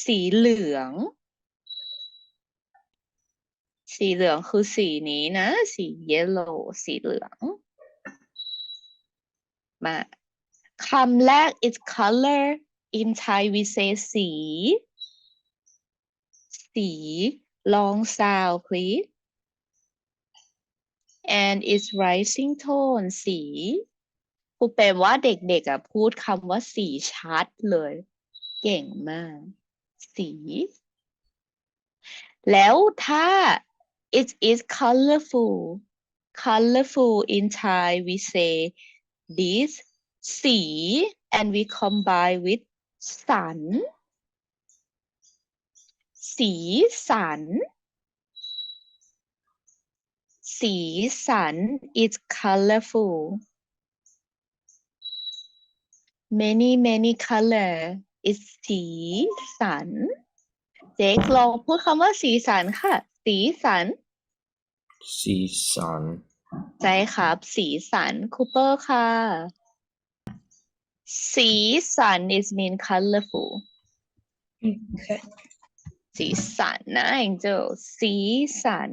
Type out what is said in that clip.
สีเหลือง สีเหลืองคือสีนี้นะ สี yellow สีเหลือง มาคำแรก is color in Thai we say สี สี long sound please and it's rising tone สีครูเป็นว่าเด็กๆอะพูดคำว่าสีชัดเลย เก่งมาก สี แล้วถ้า it is colorful colorful in Thai we say this สี and we combine with สัน สีสัน สีสัน is colorful many many color Is สีสัน เจ๊กลองพูดคำว่าสีสันค่ะ สีสัน สีสัน ใช่ครับ สีสันคูเปอร์ค่ะ สีสัน is mean colorful Okay. สีสันนะ Angel สีสัน